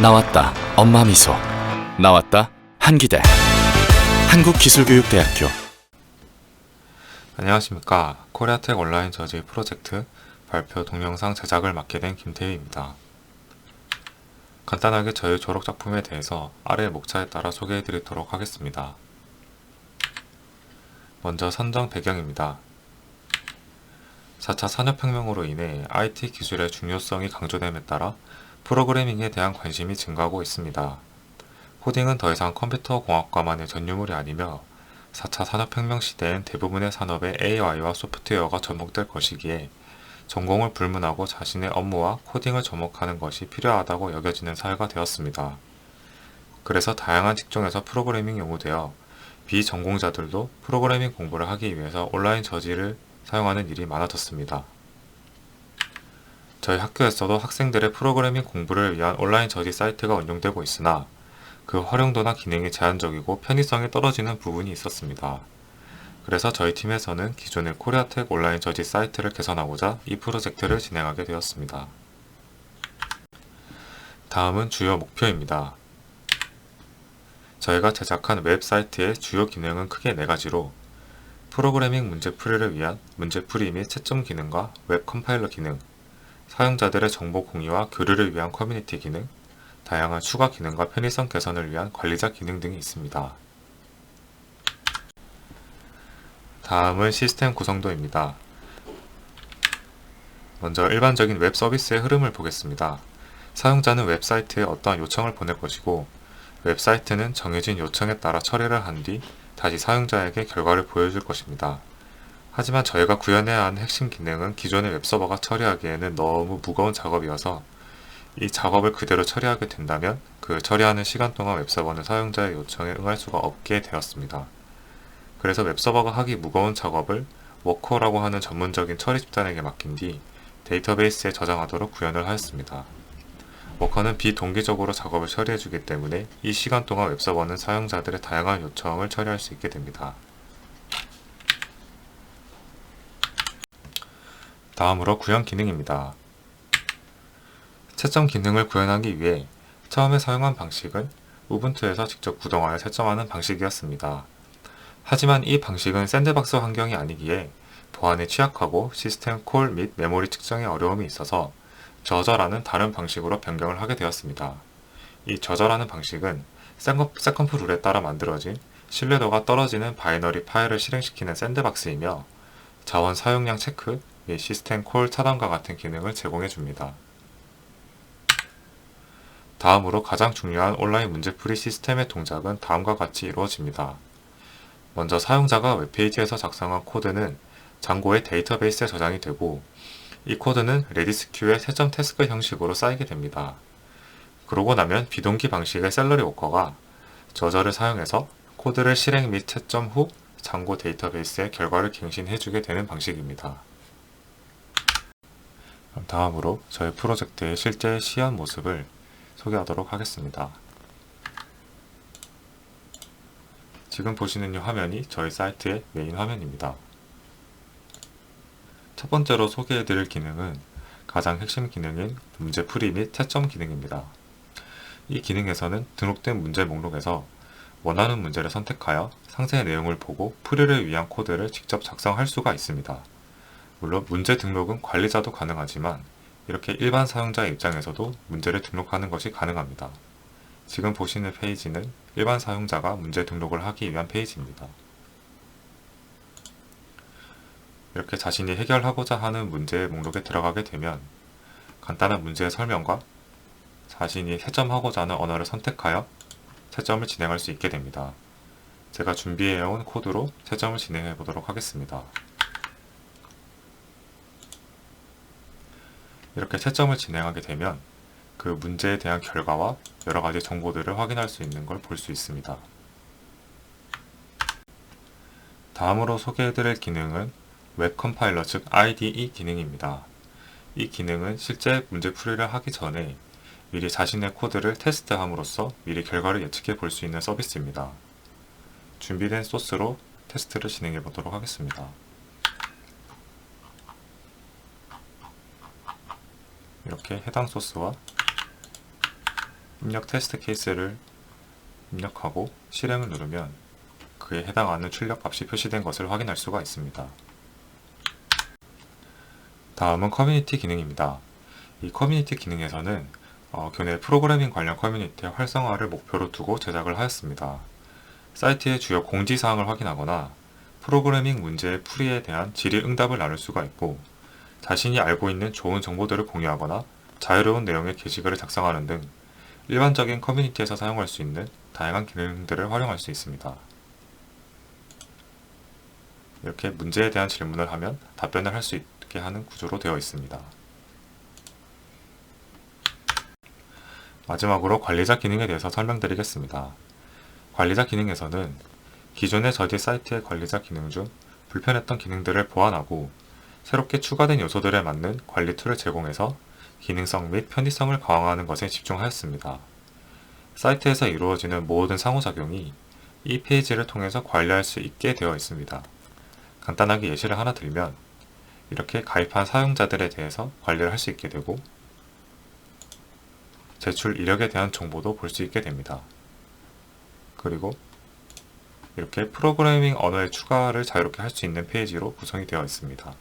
나왔다. 엄마 미소. 나왔다. 한기대. 한국기술교육대학교. 안녕하십니까. 코리아텍 온라인 저지 프로젝트 발표 동영상 제작을 맡게 된 김태희입니다. 간단하게 저희 졸업 작품에 대해서 아래 목차에 따라 소개해 드리도록 하겠습니다. 먼저 선정 배경입니다. 4차 산업혁명으로 인해 IT 기술의 중요성이 강조됨에 따라 프로그래밍에 대한 관심이 증가하고 있습니다. 코딩은 더 이상 컴퓨터 공학과만의 전유물이 아니며 4차 산업혁명 시대엔 대부분의 산업에 AI와 소프트웨어가 접목될 것이기에 전공을 불문하고 자신의 업무와 코딩을 접목하는 것이 필요하다고 여겨지는 사회가 되었습니다. 그래서 다양한 직종에서 프로그래밍이 요구되어 비전공자들도 프로그래밍 공부를 하기 위해서 온라인 저지를 사용하는 일이 많아졌습니다. 저희 학교에서도 학생들의 프로그래밍 공부를 위한 온라인 저지 사이트가 운영되고 있으나 그 활용도나 기능이 제한적이고 편의성이 떨어지는 부분이 있었습니다. 그래서 저희 팀에서는 기존의 코리아텍 온라인 저지 사이트를 개선하고자 이 프로젝트를 진행하게 되었습니다. 다음은 주요 목표입니다. 저희가 제작한 웹사이트의 주요 기능은 크게 네 가지로 프로그래밍 문제풀이를 위한 문제풀이 및 채점 기능과 웹 컴파일러 기능, 사용자들의 정보 공유와 교류를 위한 커뮤니티 기능, 다양한 추가 기능과 편의성 개선을 위한 관리자 기능 등이 있습니다. 다음은 시스템 구성도입니다. 먼저 일반적인 웹 서비스의 흐름을 보겠습니다. 사용자는 웹사이트에 어떠한 요청을 보낼 것이고 웹사이트는 정해진 요청에 따라 처리를 한 뒤 다시 사용자에게 결과를 보여줄 것입니다. 하지만 저희가 구현해야 하는 핵심 기능은 기존의 웹서버가 처리하기에는 너무 무거운 작업이어서 이 작업을 그대로 처리하게 된다면 그 처리하는 시간 동안 웹서버는 사용자의 요청에 응할 수가 없게 되었습니다. 그래서 웹서버가 하기 무거운 작업을 워커라고 하는 전문적인 처리 집단에게 맡긴 뒤 데이터베이스에 저장하도록 구현을 하였습니다. 워커는 비동기적으로 작업을 처리해주기 때문에 이 시간 동안 웹서버는 사용자들의 다양한 요청을 처리할 수 있게 됩니다. 다음으로 구현 기능입니다. 채점 기능을 구현하기 위해 처음에 사용한 방식은 우분투에서 직접 구동하여 채점하는 방식이었습니다. 하지만 이 방식은 샌드박스 환경이 아니기에 보안에 취약하고 시스템 콜 및 메모리 측정에 어려움이 있어서 저저라는 다른 방식으로 변경을 하게 되었습니다. 이 저저라는 방식은 세컨프 룰에 따라 만들어진 신뢰도가 떨어지는 바이너리 파일을 실행시키는 샌드박스이며 자원 사용량 체크 및 시스템 콜 차단과 같은 기능을 제공해 줍니다. 다음으로 가장 중요한 온라인 문제풀이 시스템의 동작은 다음과 같이 이루어집니다. 먼저 사용자가 웹페이지에서 작성한 코드는 장고의 데이터베이스에 저장이 되고 이 코드는 레디스 큐의 세점 태스크 형식으로 쌓이게 됩니다. 그러고 나면 비동기 방식의 셀러리 워커가 저절을 사용해서 코드를 실행 및 채점 후 장고 데이터베이스에 결과를 갱신해주게 되는 방식입니다. 다음으로 저희 프로젝트의 실제 시연 모습을 소개하도록 하겠습니다. 지금 보시는 이 화면이 저희 사이트의 메인 화면입니다. 첫 번째로 소개해드릴 기능은 가장 핵심 기능인 문제 풀이 및 채점 기능입니다. 이 기능에서는 등록된 문제 목록에서 원하는 문제를 선택하여 상세 내용을 보고 풀이를 위한 코드를 직접 작성할 수가 있습니다. 물론 문제 등록은 관리자도 가능하지만 이렇게 일반 사용자 입장에서도 문제를 등록하는 것이 가능합니다. 지금 보시는 페이지는 일반 사용자가 문제 등록을 하기 위한 페이지입니다. 이렇게 자신이 해결하고자 하는 문제의 목록에 들어가게 되면 간단한 문제의 설명과 자신이 채점하고자 하는 언어를 선택하여 채점을 진행할 수 있게 됩니다. 제가 준비해온 코드로 채점을 진행해 보도록 하겠습니다. 이렇게 채점을 진행하게 되면 그 문제에 대한 결과와 여러 가지 정보들을 확인할 수 있는 걸 볼 수 있습니다. 다음으로 소개해드릴 기능은 웹 컴파일러 즉 IDE 기능입니다. 이 기능은 실제 문제 풀이를 하기 전에 미리 자신의 코드를 테스트함으로써 미리 결과를 예측해 볼 수 있는 서비스입니다. 준비된 소스로 테스트를 진행해 보도록 하겠습니다. 이렇게 해당 소스와 입력 테스트 케이스를 입력하고 실행을 누르면 그에 해당하는 출력 값이 표시된 것을 확인할 수가 있습니다. 다음은 커뮤니티 기능입니다. 이 커뮤니티 기능에서는 어, 교내 프로그래밍 관련 커뮤니티의 활성화를 목표로 두고 제작을 하였습니다. 사이트의 주요 공지사항을 확인하거나 프로그래밍 문제의 풀이에 대한 질의 응답을 나눌 수가 있고 자신이 알고 있는 좋은 정보들을 공유하거나 자유로운 내용의 게시글을 작성하는 등 일반적인 커뮤니티에서 사용할 수 있는 다양한 기능들을 활용할 수 있습니다. 이렇게 문제에 대한 질문을 하면 답변을 할 수 있게 하는 구조로 되어 있습니다. 마지막으로 관리자 기능에 대해서 설명드리겠습니다. 관리자 기능에서는 기존의 저지 사이트의 관리자 기능 중 불편했던 기능들을 보완하고 새롭게 추가된 요소들에 맞는 관리 툴을 제공해서 기능성 및 편의성을 강화하는 것에 집중하였습니다. 사이트에서 이루어지는 모든 상호작용이 이 페이지를 통해서 관리할 수 있게 되어 있습니다. 간단하게 예시를 하나 들면 이렇게 가입한 사용자들에 대해서 관리를 할 수 있게 되고 제출 이력에 대한 정보도 볼 수 있게 됩니다. 그리고 이렇게 프로그래밍 언어의 추가를 자유롭게 할 수 있는 페이지로 구성이 되어 있습니다.